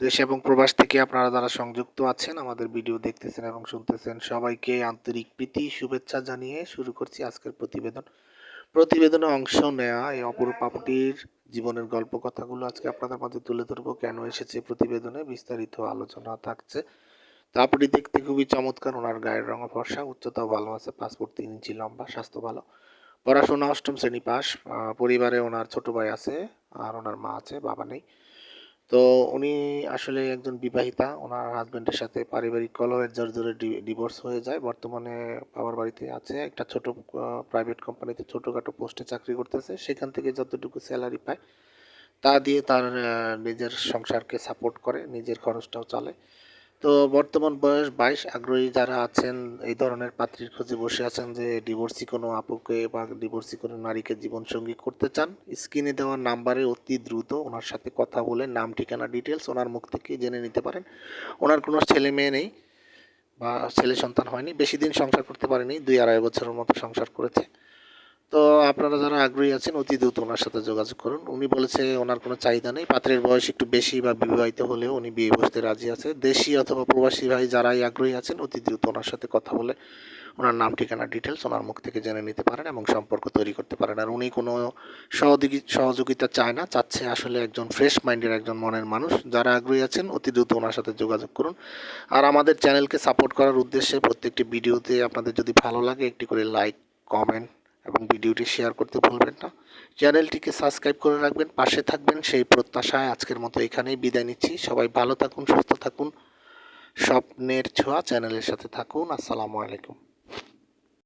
দেশ এবং প্রবাস থেকে আপনারা যারা সংযুক্ত আছেন, আমাদের ভিডিও দেখতেছেন এবং শুনতেছেন, সবাইকে আন্তরিক প্রীতি, শুভেচ্ছা জানিয়ে শুরু করছি আজকের প্রতিবেদন। প্রতিবেদনে অংশ নেয়া এই অপরূপ আপুটির জীবনের গল্প কথাগুলো আজকে আপনাদের মাঝে তুলে ধরবো। কেন এসেছে প্রতিবেদনে? বিস্তারিত আলোচনা থাকছে। আপুটি দেখতে খুবই চমৎকার, ওনার গায়ের রঙ ফর্সা, উচ্চতাও ভালো আছে পাসপোর্ট তিন ইঞ্চি লম্বা, স্বাস্থ্য ভালো। পড়াশোনা অষ্টম শ্রেণি পাস পরিবারে ওনার ছোট ভাই আছে আর ওনার মা আছে, বাবা নেই। তো উনি আসলে একজন বিবাহিতা। ওনার হাজব্যান্ডের সাথে পারিবারিক কলহের জোর জোরে ডিভোর্স হয়ে যায়। বর্তমানে বাবার বাড়িতে আছে। একটা ছোট প্রাইভেট কোম্পানিতে ছোটোখাটো পোস্টে চাকরি করতেছে। সেখান থেকে যতটুকু স্যালারি পায়, তা দিয়ে তার নিজের সংসারকে সাপোর্ট করে। নিজের খরচটাও চালে। তো বর্তমান বয়স বাইশ। আগ্রহী যারা আছেন, এই ধরনের পাত্রীর খোঁজে বসে আছেন যে ডিভোর্সি কোনো আপুকে বা ডিভোর্সি কোনো নারীকে জীবনসঙ্গী করতে চান, স্ক্রিনে দেওয়া নাম্বারে অতি দ্রুত ওনার সাথে কথা বলে নাম, ঠিকানা ডিটেলস ওনার মুখ থেকে জেনে নিতে পারেন। ওনার কোনো ছেলে মেয়ে নেই বা ছেলে সন্তান হয়নি, বেশি দিন সংসার করতে পারেনি, দুই আড়াই বছরের মতো সংসার করেছে। তো আপনারা যারা আগ্রহী আছেন, অতি দ্রুত ওনার সাথে যোগাযোগ করুন। উনি বলেছে ওনার কোনো চাহিদা নেই, পাত্রের বয়স একটু বেশি বা বিবাহিত হলেও উনি বিয়ে বসতে রাজি আছে। দেশি অথবা প্রবাসী ভাই যারাই আগ্রহী আছেন, অতি দ্রুত ওনার সাথে কথা বলে ওনার নাম, ঠিকানা ডিটেলস ওনার মুখ থেকে জেনে নিতে পারেন এবং সম্পর্ক তৈরি করতে পারেন। আর উনি কোনো সহযোগী, সহযোগিতা চায় না, চাচ্ছে আসলে একজন ফ্রেশ মাইন্ডের একজন মনের মানুষ। যারা আগ্রহী আছেন, অতি দ্রুত ওনার সাথে যোগাযোগ করুন। আর আমাদের চ্যানেলকে সাপোর্ট করার উদ্দেশ্যে প্রত্যেকটি ভিডিওতে আপনাদের যদি ভালো লাগে, একটি করে লাইক কমেন্ট এবং ভিডিওটি শেয়ার করতে ভুলবেন না। চ্যানেলটিকে সাবস্ক্রাইব করে রাখবেন, পাশে থাকবেন। সেই প্রত্যাশায় আজকের মতো এখানেই বিদায় নিচ্ছি। সবাই ভালো থাকুন, সুস্থ থাকুন। স্বপ্নের ছোঁয়া চ্যানেলের সাথে থাকুন। আসসালামু আলাইকুম।